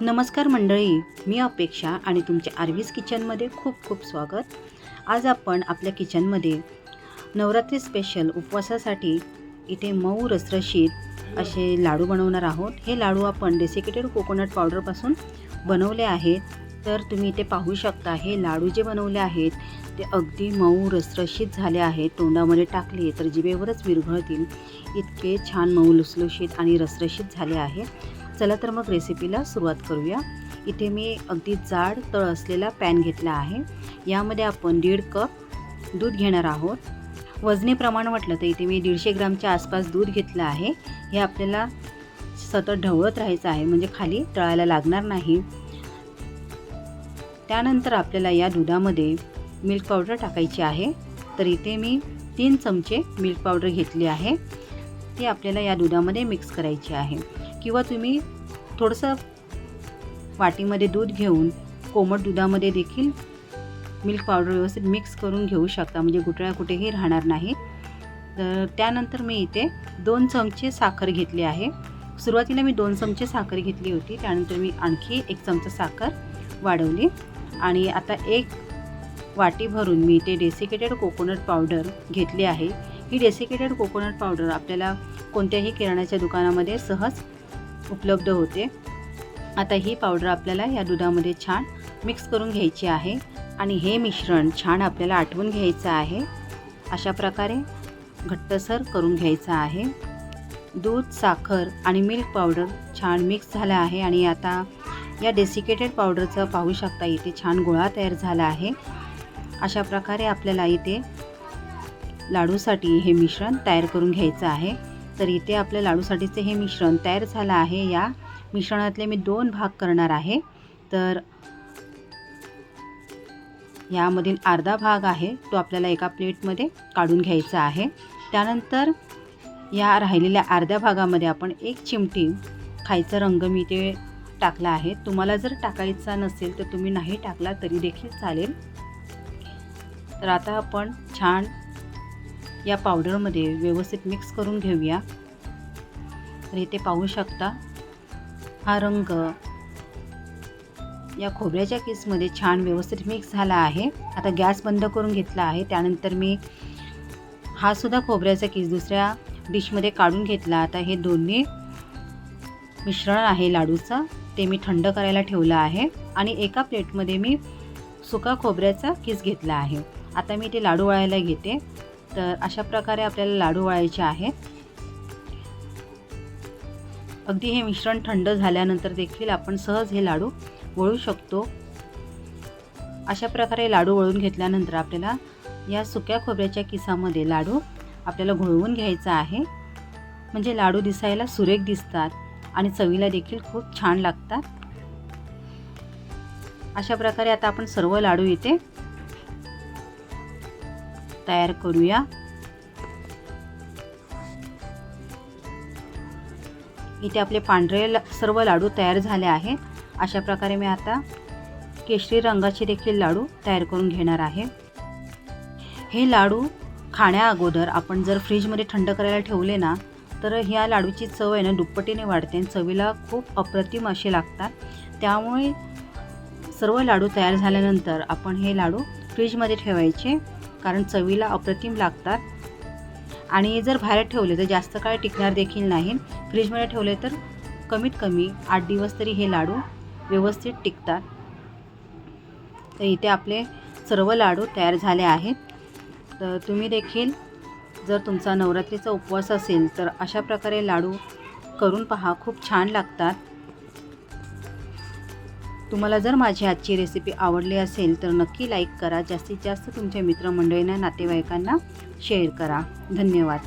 नमस्कार मंडळी मी अपेक्षा आणि तुमच्या आर्वीज किचनमध्ये खूप खूप स्वागत. आज आपण आपल्या किचनमध्ये नवरात्री स्पेशल उपवासासाठी इथे मऊ रसरशीत असे लाडू बनवणार आहोत. हे लाडू आपण डेसिकेटेड कोकोनट पावडरपासून बनवले आहेत. तर तुम्ही इथे पाहू शकता हे लाडू जे बनवले आहेत ते अगदी मऊ रसरशीत झाले आहेत. तोंडामध्ये टाकले तर जिभेवरच विरघळतील. इतके छान मऊ लुसलुशीत आणि रसरशीत झाले आहे. चला तर मग रेसिपीला सुरुवात करूया. इथे मी अगदी जाड तळ असलेला पॅन घेतला आहे. यामध्ये आपण दीड कप दूध घेणार आहोत. वजनी प्रमाण म्हटलं तर इथे मी दीडशे ग्रामच्या आसपास दूध घेतलं आहे. हे आपल्याला सतत ढवळत राहायचं आहे म्हणजे खाली तळायला लागणार नाही. त्यानंतर आपल्याला या दुधामध्ये मिल्क पावडर टाकायची आहे. तर इथे मी तीन चमचे मिल्क पावडर घेतली आहे. ती आपल्याला या दुधामध्ये मिक्स करायची आहे. किंवा तुम्ही थोडंसं वाटीमध्ये दूध घेऊन कोमट दुधामध्ये देखील मिल्क पावडर व्यवस्थित मिक्स करून घेऊ शकता. म्हणजे गुटळ्या कुठेही राहणार नाही. तर त्यानंतर मी इथे दोन चमचे साखर घेतली आहे. सुरुवातीला मी दोन चमचे साखर घेतली होती. त्यानंतर मी आणखी एक चमचा साखर वाढवली. आणि आता एक वाटी भरून मी इथे डेसिकेटेड कोकोनट पावडर घेतली आहे. ही डेसिकेटेड कोकोनट पावडर आपल्याला कोणत्याही किराण्याच्या दुकानामध्ये सहज उपलब्ध होते. आता ही पावडर आपल्याला या दुधामध्ये छान मिक्स करून घ्यायची आहे आणि हे मिश्रण छान आपल्याला आठवून घ्यायचं आहे. अशा प्रकारे घट्टसर करून घ्यायचं आहे. दूध साखर आणि मिल्क पावडर छान मिक्स झालं आहे आणि आता या डेसिकेटेड पावडरचं पाहू शकता इथे छान गोळा तयार झाला आहे. अशा प्रकारे आपल्याला इथे लाडूसाठी हे मिश्रण तयार करून घ्यायचं आहे. तर इथे आपल्या लाडूसाठीचे हे मिश्रण तयार झालं आहे. या मिश्रणातले मी दोन भाग करणार आहे. तर यामधील अर्धा भाग आहे तो आपल्याला एका प्लेटमध्ये काढून घ्यायचा आहे. त्यानंतर या राहिलेल्या अर्ध्या भागामध्ये आपण एक चिमटी खायचा रंग मी ते टाकला आहे. तुम्हाला जर टाकायचा नसेल तर तुम्ही नाही टाकला तरी देखील चालेल. तर आता आपण छान या पावडरमध्ये व्यवस्थित मिक्स करून घेऊया. तर इथे पाहू शकता हा रंग या खोबऱ्याच्या किसमध्ये छान व्यवस्थित मिक्स झाला आहे. आता गॅस बंद करून घेतला आहे. त्यानंतर मी हा सुद्धा खोबऱ्याचा किस दुसऱ्या डिशमध्ये काढून घेतला. आता हे दोन्ही मिश्रण आहे लाडूचं. ते मी थंड करायला ठेवलं आहे. आणि एका प्लेटमध्ये मी सुका खोबऱ्याचा किस घेतला आहे. आता मी ते लाडू वळायला घेते. तर अशा प्रकारे आपल्याला लाडू वळायचे आहेत. अगदी हे मिश्रण थंड झाल्यानंतर देखील आपण सहज हे लाडू वळू शकतो. अशा प्रकारे लाडू वळून घेतल्यानंतर आपल्याला या सुक्या खोबऱ्याच्या किसामध्ये लाडू आपल्याला घोळवून घ्यायचा आहे. म्हणजे लाडू दिसायला सुरेख दिसतात आणि चवीला देखील खूप छान लागतात. अशा प्रकारे आता आपण सर्व लाडू इथे तयार करूया. इथे आपले पांढरे सर्व लाडू तयार झाले आहेत. अशा प्रकारे मी आता केशरी रंगाचे देखील लाडू तयार करून घेणार आहे. हे लाडू खाण्या अगोदर आपण जर फ्रीजमध्ये थंड करायला ठेवले ना तर ह्या लाडूची चव आहे ना दुप्पटीने वाढते आणि चवीला खूप अप्रतिम असे लागतात. त्यामुळे सर्व लाडू तयार झाल्यानंतर आपण हे लाडू फ्रीजमध्ये ठेवायचे. कारण चवीला अप्रतिम लागतात. आणि जर बाहेर ठेवले तर जास्त काळ टिकणार देखील नाही. फ्रीजमध्ये ठेवले तर कमीत कमी आठ दिवस तरी हे लाडू व्यवस्थित टिकतात. तर इथे आपले सर्व लाडू तयार झाले आहेत. तर तुम्ही देखील जर तुमचा नवरात्रीचा उपवास असेल तर अशा प्रकारे लाडू करून पहा. खूप छान लागतात. तुम्हाला जर माझी आजची रेसिपी आवडली असेल तर नक्की लाईक करा. जास्तीत जास्त तुमच्या मित्रमंडळींना नातेवाईकांना शेअर करा. धन्यवाद.